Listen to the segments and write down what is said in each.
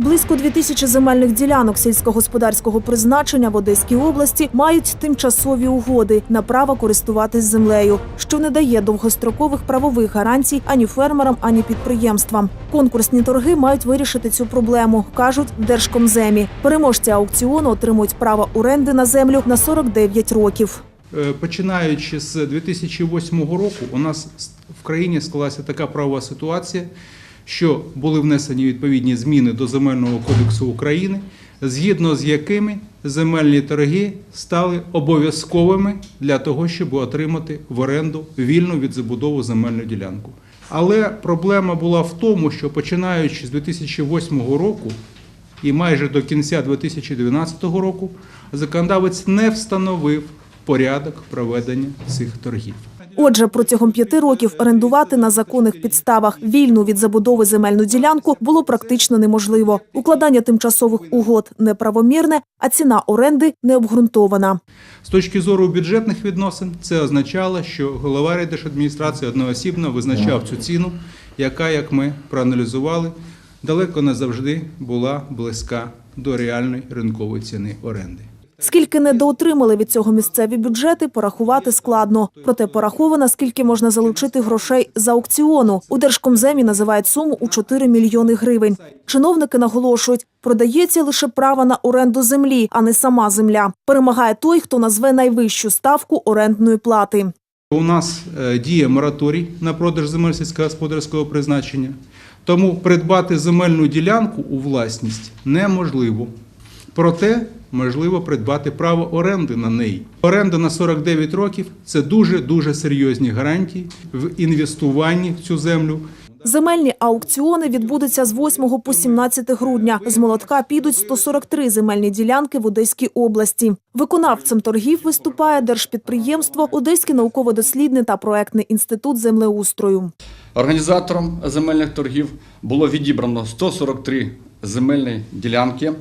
Близько дві тисячі земельних ділянок сільськогосподарського призначення в Одеській області мають тимчасові угоди на право користуватись землею, що не дає довгострокових правових гарантій ані фермерам, ані підприємствам. Конкурсні торги мають вирішити цю проблему, кажуть в Держкомземі. Переможці аукціону отримують право оренди на землю на 49 років. Е, Починаючи з 2008 року, у нас в країні склалася така правова ситуація, що були внесені відповідні зміни до Земельного кодексу України, згідно з якими земельні торги стали обов'язковими для того, щоб отримати в оренду вільну від забудови земельну ділянку. Але проблема була в тому, що починаючи з 2008 року і майже до кінця 2012 року законодавець не встановив порядок проведення цих торгів. Отже, протягом п'яти років орендувати на законних підставах вільну від забудови земельну ділянку було практично неможливо. Укладання тимчасових угод неправомірне, а ціна оренди необґрунтована. З точки зору бюджетних відносин, це означало, що голова райдержадміністрації одноосібно визначав цю ціну, яка, як ми проаналізували, далеко не завжди була близька до реальної ринкової ціни оренди. Скільки недоотримали від цього місцеві бюджети, порахувати складно. Проте пораховано, скільки можна залучити грошей з аукціону. У Держкомземі називають суму у 4 мільйони гривень. Чиновники наголошують, продається лише право на оренду землі, а не сама земля. Перемагає той, хто назве найвищу ставку орендної плати. У нас е, діє мораторій на продаж земель сільськогосподарського призначення, тому придбати земельну ділянку у власність неможливо. Проте можливо придбати право оренди на неї. Оренда на 49 років це дуже дуже серйозні гарантії в інвестуванні в цю землю. Земельні аукціони відбудуться з 8 по 17 грудня. З молотка підуть 143 земельні ділянки в Одеській області. Виконавцем торгів виступає держпідприємство Одеський науково-дослідний та проектний інститут землеустрою. Організатором земельних торгів було відібрано 143 земельні ділянки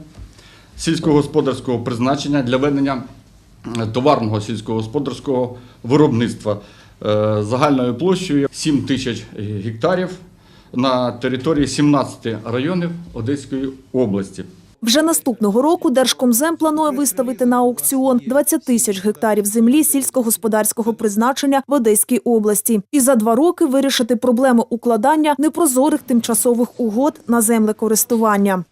сільськогосподарського призначення для ведення товарного сільськогосподарського виробництва е, загальною площею 7 тисяч гектарів на території 17 районів Одеської області. Вже наступного року Держкомзем планує виставити на аукціон 20 тисяч гектарів землі сільськогосподарського призначення в Одеській області і за два роки вирішити проблему укладання непрозорих тимчасових угод на землекористування.